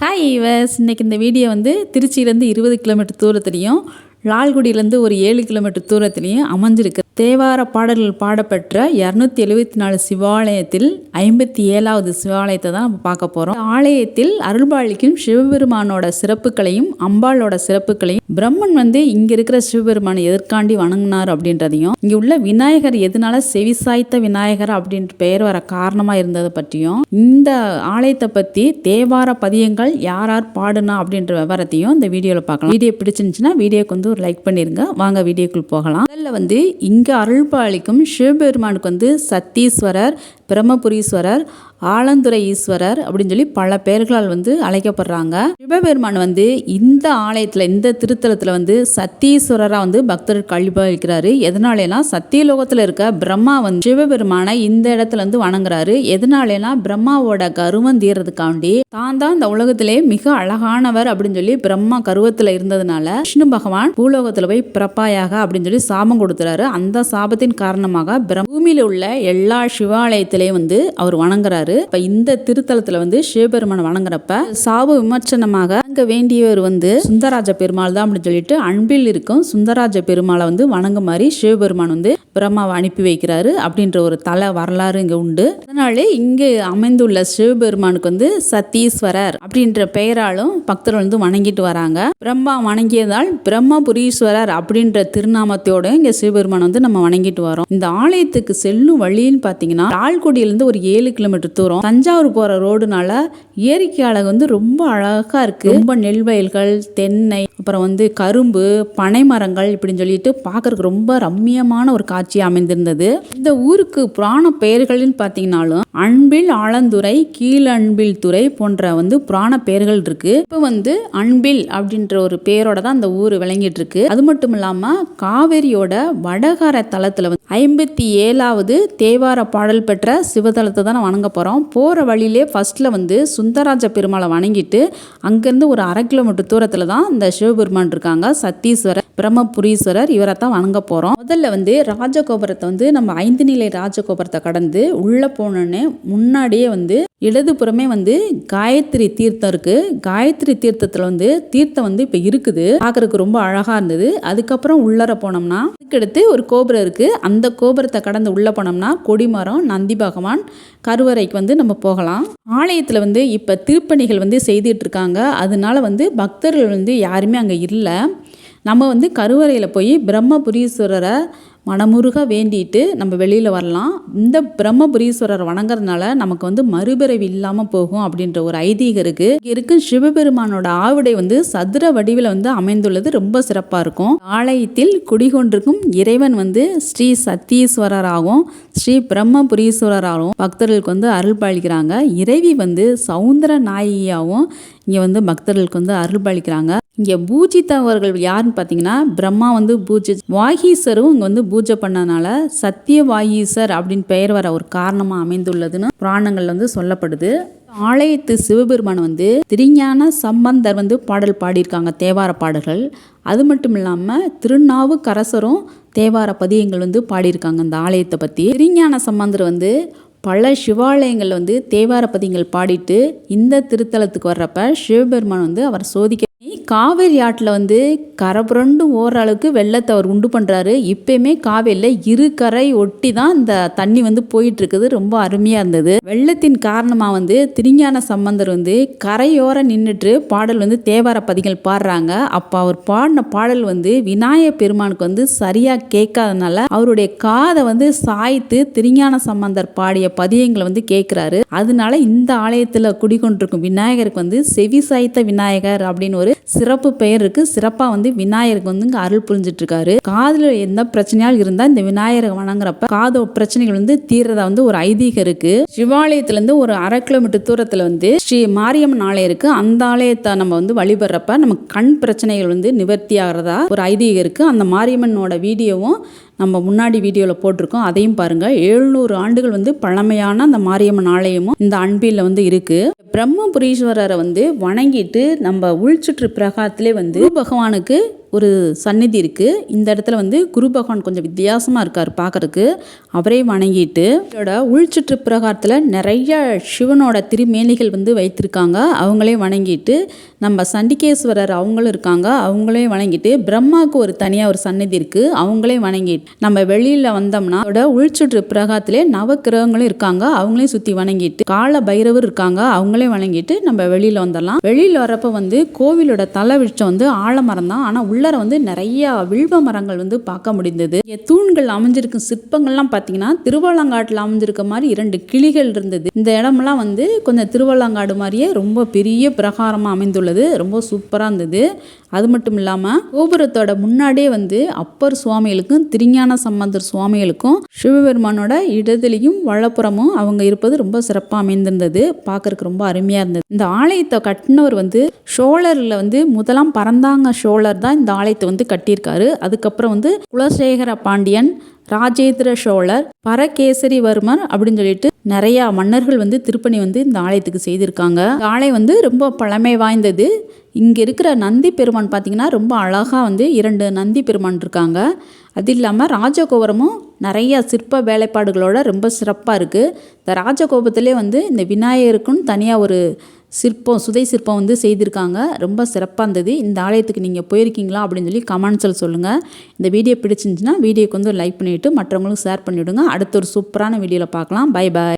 Hi ஈவஸ் இன்னைக்கு இந்த video வந்து திருச்சியிலேருந்து இருபது கிலோமீட்டர் தூரத்துலையும் லால்குடியிலேருந்து ஒரு ஏழு கிலோமீட்டர் தூரத்துலேயும் அமைஞ்சிருக்கு. தேவார பாடல்கள் பாடப்பெற்ற இரநூத்தி எழுபத்தி நாலு சிவாலயத்தில் ஐம்பத்தி ஏழாவது சிவாலயத்தை தான் நம்ம பார்க்க போகிறோம் ஆலயத்தில் அருள்பாளிக்கும் சிவபெருமானோட சிறப்புகளையும் அம்பாளோட சிறப்புகளையும் பிரம்மன் வந்து இங்கே இருக்கிற சிவபெருமானை எதிர்காண்டி வணங்கினார் அப்படின்றதையும் இங்கே உள்ள விநாயகர் எதனால செவிசாய்த்த விநாயகர் அப்படின்ற பெயர் வர காரணமாக இருந்ததை பற்றியும் இந்த ஆலயத்தை பற்றி தேவார பதியங்கள் யார் யார் பாடுனா அப்படின்ற விவரத்தையும் இந்த வீடியோவில் பார்க்கலாம். வீடியோ பிடிச்சிருந்துச்சுன்னா வீடியோக்கு வந்து ஒரு லைக் பண்ணிடுங்க வாங்க வீடியோக்குள் போகலாம். அதில் வந்து இங்கே அருள்பாளிக்கும் சிவபெருமானுக்கு வந்து சத்தீஸ்வரர் பிரம்மபுரீஸ்வரர் ஆலந்துரை ஈஸ்வரர் அப்படின்னு சொல்லி பல பெயர்களால் வந்து அழைக்கப்படுறாங்க. சிவபெருமான் வந்து இந்த ஆலயத்தில் இந்த திருத்தலத்தில் வந்து சத்தீஸ்வரராக வந்து பக்தர் கழிப்பாளிக்கிறாரு எதனாலேனா சத்தியலோகத்தில் இருக்க பிரம்மா வந்து சிவபெருமானை இந்த இடத்துல வந்து வணங்குறாரு. எதனாலேனா பிரம்மாவோட கருவம் தீர்றதுக்காண்டி தான் தான் இந்த உலகத்திலே மிக அழகானவர் அப்படின்னு சொல்லி பிரம்மா கருவத்தில் இருந்ததுனால விஷ்ணு பகவான் பூலோகத்தில் போய் பிறப்பாயாக அப்படின்னு சொல்லி சாபம் கொடுத்துறாரு. அந்த சாபத்தின் காரணமாக பிரம் பூமியில் உள்ள எல்லா சிவாலயத்திலையும் வந்து அவர் வணங்குறாரு. இப்ப இந்த திருத்தலத்துல வந்து சிவபெருமானை வணங்குறப்ப சாப விமர்சனமாக வணங்க வேண்டியவர் வந்து சுந்தராஜ பெருமாள் தான் அப்படின்னு சொல்லிட்டு அன்பில் இருக்கும். சுந்தராஜ பெருமாளை வந்து வணங்குமாறி சிவபெருமான் வந்து பிரம்மாவை அனுப்பி வைக்கிறாரு அப்படின்ற ஒரு தலை வரலாறு இங்க உண்டு. அதனாலே இங்க அமைந்துள்ள சிவபெருமானுக்கு வந்து சத்தீஸ்வரர் அப்படின்ற பெயராலும் பக்தர்கள் வந்து வணங்கிட்டு வராங்க. பிரம்மா வணங்கியதால் பிரம்மபுரீஸ்வரர் அப்படின்ற திருநாமத்தோட இங்க சிவபெருமான் வந்து நம்ம வணங்கிட்டு வரோம். இந்த ஆலயத்துக்கு செல்லும் வழின்னு பாத்தீங்கன்னா ஆழ்குடியிலிருந்து ஒரு ஏழு கிலோமீட்டர் தூரம் தஞ்சாவூர் போகிற ரோடுனால ஏரிக்கு அழகு வந்து ரொம்ப அழகாக இருக்குது ரொம்ப நெல் வயல்கள் தென்னை அப்புறம் வந்து கரும்பு பனை மரங்கள் இப்படின்னு சொல்லிட்டு பார்க்கறதுக்கு ரொம்ப ரம்மியமான ஒரு காட்சி அமைந்திருந்தது. இந்த ஊருக்கு புராண பெயர்கள்னு பார்த்தீங்கன்னாலும் அன்பில் ஆலந்துறை கீழன்பில் துறை போன்ற வந்து புராண பெயர்கள் இருக்கு. இப்போ வந்து அன்பில் அப்படின்ற ஒரு பேரோட தான் அந்த ஊர் விளங்கிட்டு இருக்கு. அது மட்டும் இல்லாமல் காவேரியோட வடகார தளத்தில் வந்து ஐம்பத்தி ஏழாவது தேவார பாடல் பெற்ற சிவதலத்தை தான் வணங்க போகிறோம் போகிற வழியிலே ஃபர்ஸ்ட்ல வந்து சுந்தராஜ பெருமாளை வணங்கிட்டு அங்கிருந்து ஒரு அரை கிலோமீட்டர் தூரத்துல தான் இந்த சிவபெருமான் இருக்காங்க. சத்தீஸ்வரர் பிரம்மபுரீஸ்வரர் இவரை தான் வணங்க போகிறோம் முதல்ல வந்து ராஜகோபுரத்தை வந்து நம்ம ஐந்து நிலை ராஜகோபுரத்தை கடந்து உள்ளே போனோன்னே முன்னாடியே வந்து இடதுபுறமே வந்து காயத்ரி தீர்த்தம் இருக்கு. காயத்ரி தீர்த்தத்தில் வந்து தீர்த்தம் வந்து இப்போ இருக்குது. பார்க்கறதுக்கு ரொம்ப அழகாக இருந்தது. அதுக்கப்புறம் உள்ளர போனோம்னா அதுக்கடுத்து ஒரு கோபுரம் இருக்குது அந்த கோபுரத்தை கடந்து உள்ளே போனோம்னா கொடிமரம் நந்தி பகவான் கருவறைக்கு வந்து நம்ம போகலாம். ஆலயத்தில் வந்து இப்போ திருப்பணிகள் வந்து செய்துட்டு இருக்காங்க. அதனால வந்து பக்தர்கள் வந்து யாருமே அங்கே இல்லை. நம்ம வந்து கருவறையில் போய் பிரம்மபுரீஸ்வரரை மனமுருக வேண்டிட்டு நம்ம வெளியில் வரலாம். இந்த பிரம்மபுரீஸ்வரரை வணங்குறதுனால நமக்கு வந்து மறுபிறவி இல்லாமல் போகும் அப்படின்ற ஒரு ஐதீகம் இருக்குது இங்கே இருக்கும் சிவபெருமானோட ஆவிடை வந்து சதுர வடிவில் வந்து அமைந்துள்ளது. ரொம்ப சிறப்பாக இருக்கும். ஆலயத்தில் குடிகொண்டிருக்கும் இறைவன் வந்து ஸ்ரீ சத்தீஸ்வரராகவும் ஸ்ரீ பிரம்மபுரீஸ்வரராகவும் பக்தர்களுக்கு வந்து அருள் பாலிக்கிறாங்க. இறைவி வந்து சவுந்தர நாயியாகவும் இங்கே வந்து பக்தர்களுக்கு வந்து அருள் பாலிக்கிறாங்க. இங்கே பூஜித்தவர்கள் யாருன்னு பார்த்தீங்கன்னா பிரம்மா வந்து பூஜை வாகீசரும் இங்கே வந்து பூஜை பண்ணனால சத்திய வாகீசர் அப்படின்னு பெயர் வர ஒரு காரணமாக அமைந்துள்ளதுன்னு புராணங்கள் வந்து சொல்லப்படுது. ஆலயத்து சிவபெருமான் வந்து திருஞான சம்பந்தர் வந்து பாடல் பாடியிருக்காங்க தேவார பாடல்கள். அது மட்டும் இல்லாமல் திருநாவுக்கரசரும் தேவார பதியங்கள் வந்து பாடியிருக்காங்க இந்த ஆலயத்தை பற்றி திருஞான சம்பந்தர் வந்து பல சிவாலயங்கள் வந்து தேவார பதிங்கள் பாடிட்டு இந்த திருத்தலத்துக்கு வர்றப்ப சிவபெருமான் வந்து அவர் சோதிக்க காவேரி ஆட்டில் வந்து கரை புரண்டு ஓரளவுக்கு அளவுக்கு வெள்ளத்தை அவர் உண்டு பண்ணுறாரு இப்பயுமே காவேரியில் இரு கரை ஒட்டி தான் இந்த தண்ணி வந்து போயிட்டு இருக்குது ரொம்ப அருமையாக இருந்தது. வெள்ளத்தின் காரணமாக வந்து திருஞான சம்பந்தர் வந்து கரையோர நின்றுட்டு பாடல் வந்து தேவார பதிகள் பாடுறாங்க. அப்போ அவர் பாடின பாடல் வந்து விநாயக பெருமானுக்கு வந்து சரியாக கேட்காதனால அவருடைய காதை வந்து சாய்த்து திருஞான சம்பந்தர் பாடிய பதியங்களை வந்து கேட்குறாரு அதனால இந்த ஆலயத்தில் குடிகொண்டிருக்கும் விநாயகருக்கு வந்து செவி சாய்த்த விநாயகர் அப்படின்னு ஒரு சிறப்பு பெயர் இருக்கு. சிறப்பாக வந்து விநாயகருக்கு வந்து இங்கே அருள் புரிஞ்சிட்டு இருக்காரு காதில் எந்த பிரச்சனையால் இருந்தால் இந்த விநாயகரை வணங்குறப்ப காது பிரச்சனைகள் வந்து தீர்றதா வந்து ஒரு ஐதீகம் இருக்கு. சிவாலயத்திலேருந்து ஒரு அரை கிலோமீட்டர் தூரத்தில் வந்து ஸ்ரீ மாரியம்மன் ஆலயம் இருக்கு. அந்த ஆலயத்தை நம்ம வந்து வழிபடுறப்ப நமக்கு கண் பிரச்சனைகள் வந்து நிவர்த்தி ஆகிறதா ஒரு ஐதீகம் இருக்கு. அந்த மாரியம்மனோட வீடியோவும் நம்ம முன்னாடி வீடியோவில் போட்டிருக்கோம். அதையும் பாருங்கள் எழுநூறு ஆண்டுகள் வந்து பழமையான அந்த மாரியம்மன் ஆலயமும் இந்த அன்பில் வந்து இருக்குது பிரம்மபுரீஸ்வரரை வந்து வணங்கிட்டு நம்ம உள்சுற்று பிரகாரத்திலே வந்து பகவானுக்கு ஒரு சந்நிதி இருக்குது இந்த இடத்துல வந்து குரு பகவான் கொஞ்சம் வித்தியாசமாக இருக்கார் பார்க்கறதுக்கு. அவரே வணங்கிட்டு இதோட உள்சுற்று பிரகாரத்தில் நிறைய சிவனோட திருமேனிகள் வந்து வைத்திருக்காங்க. அவங்களே வணங்கிட்டு நம்ம சண்டிகேஸ்வரர் அவங்களும் இருக்காங்க. அவங்களே வணங்கிட்டு பிரம்மாவுக்கு ஒரு தனியாக ஒரு சந்நிதி இருக்குது அவங்களே வணங்கிட்டு நம்ம வெளியில் வந்தோம்னா அதோட உள்சுற்று பிரகாரத்திலே நவக்கிரகங்களும் இருக்காங்க. அவங்களையும் சுற்றி வணங்கிட்டு கால பைரவர் இருக்காங்க. அவங்களே வணங்கிட்டு நம்ம வெளியில் வந்துடலாம். வெளியில் வரப்போ வந்து கோவிலோட தலை விழிச்சம் வந்து ஆலமரம் தான். ஆனால் உள்ளர வந்து நிறைய வில்வ மரங்கள் வந்து பார்க்க முடிந்தது. தூண்கள் அமைஞ்சிருக்கும் சிற்பங்கள்லாம் பார்த்தீங்கன்னா திருவாலங்காட்டில் அமைஞ்சிருக்க மாதிரி இரண்டு கிளிகள் இருந்தது. இந்த இடமெல்லாம் வந்து கொஞ்சம் திருவள்ளங்காடு மாதிரியே ரொம்ப பெரிய பிரகாரமாக அமைந்துள்ளது. ரொம்ப சூப்பராக இருந்தது. அது மட்டும் இல்லாமல் கோபுரத்தோட முன்னாடியே வந்து அப்பர் சுவாமிகளுக்கும் திருஞான சம்பந்தர் சுவாமிகளுக்கும் சிவபெருமானோட இடதுலையும் வலப்புறமும் அவங்க இருப்பது ரொம்ப சிறப்பாக அமைந்திருந்தது. பார்க்கறதுக்கு ரொம்ப அருமையாக இருந்தது. இந்த ஆலயத்தை கட்டினவர் வந்து சோழரில் வந்து முதலாம் பரந்தாங்க சோழர் தான் இந்த ஆலயத்தை வந்து கட்டியிருக்காரு. அதுக்கப்புறம் வந்து குலசேகர பாண்டியன் ராஜேந்திர சோழர் பரகேசரிவர்மர் அப்படின்னு சொல்லிட்டு நிறையா மன்னர்கள் வந்து திருப்பணி வந்து இந்த ஆலயத்துக்கு செய்திருக்காங்க. இந்த ஆலயம் வந்து ரொம்ப பழமை வாய்ந்தது. இங்கே இருக்கிற நந்தி பெருமான் பார்த்திங்கன்னா ரொம்ப அழகாக வந்து இரண்டு நந்தி பெருமான் இருக்காங்க. அது இல்லாமல் ராஜகோபுரமும் நிறைய சிற்ப வேலைப்பாடுகளோட ரொம்ப சிறப்பாக இருக்குது இந்த ராஜகோபுரத்திலே வந்து இந்த விநாயகருக்குன்னு தனியாக ஒரு சிற்பம் சுதை சிற்பம் வந்து செய்திருக்காங்க. ரொம்ப சிறப்பாக இருந்தது. இந்த ஆலயத்துக்கு நீங்கள் போயிருக்கீங்களா அப்படின்னு சொல்லி கமெண்ட்ஸில் சொல்லுங்கள் இந்த வீடியோ பிடிச்சிருந்துச்சுன்னா வீடியோக்கு வந்து லைக் பண்ணிவிட்டு மற்றவங்களுக்கு ஷேர் பண்ணிவிடுங்க அடுத்த ஒரு சூப்பரான வீடியோவில் பார்க்கலாம். Bye bye